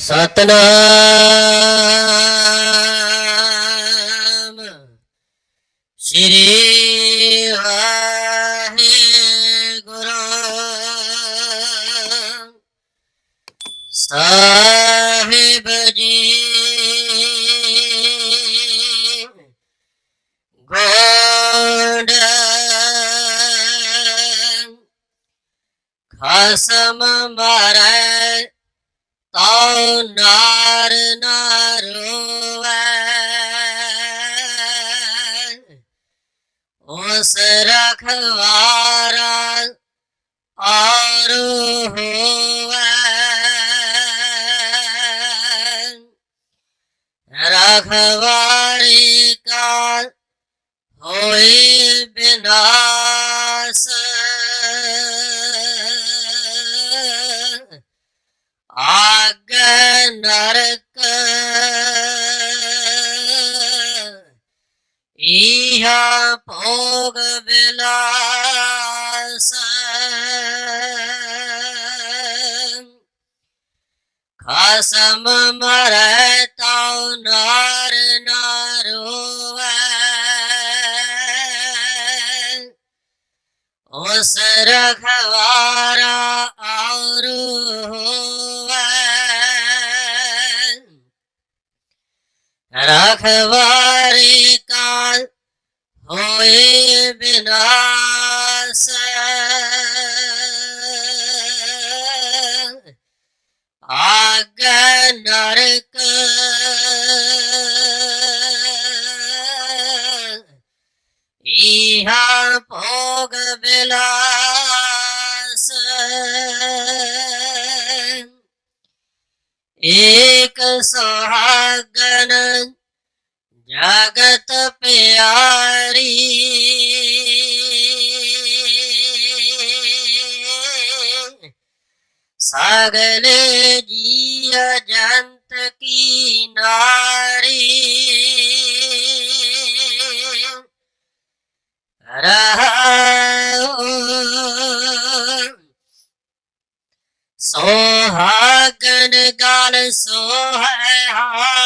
सतनाम। श्री वाहे गुरु। साहिब जी। गोड। खसम महाराज ஆனார் उस रखवारा और रखवा यह भोग विलास। खसम मरता नार नारो उस रखवारा और रखवारी का ਹੋਏ ਬਿਨਾਸ਼ ਆਗ ਨਰਕ। ਇਹਾ ਭੋਗ ਬਿਲਾਸ ਏਕ ਸੁਹਾਗਨ जगत प्यारी। सगले जिय जंत की नारी। सोहागन गाल सोहा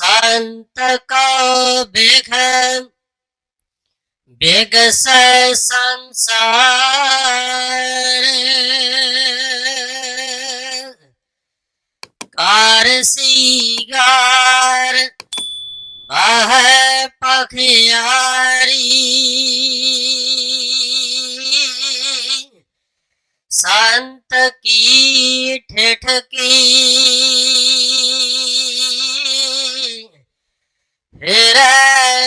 संत को बेघ बेग से संसार। कार सिगार बह पखियारी। संत की ठेठ की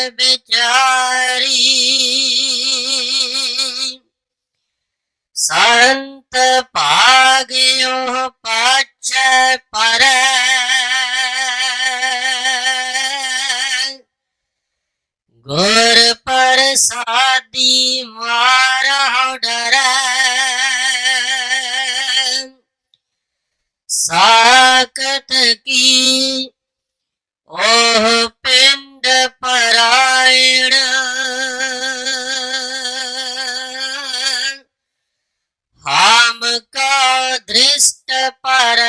बेचारी संत पागियो पक्ष पर। गुर पर सादी मार डर। साकत की ओह पिन ਪਰਾਇਣ। ਹਾਮ ਕਾ ਦ੍ਰਿਸ਼ਟ ਪਰ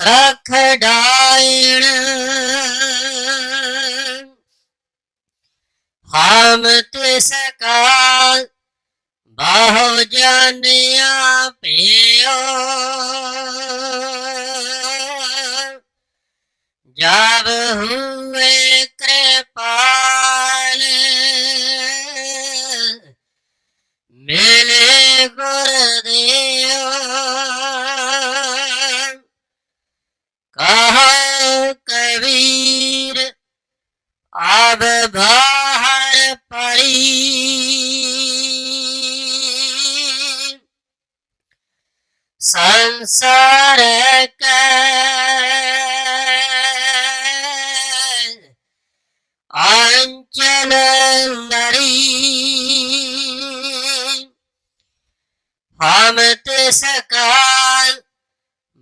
ਰਖ ਡਾਇਣ। ਹਾਮ ਤਿਸ ਕਾ ਬਹੁ ਜਾਨਿਆ ਪਿਓ जब हुए कृपाल मिले गुरुदेव। कहा कबीर अब बाहर पड़ी। संसार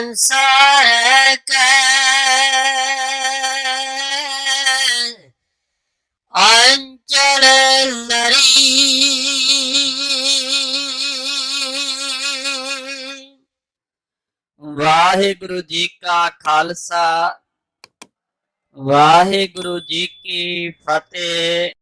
संसारक अञ्चल नरी वाहेगुरु जी का खालसा वाहे गुरु जी की फतेह।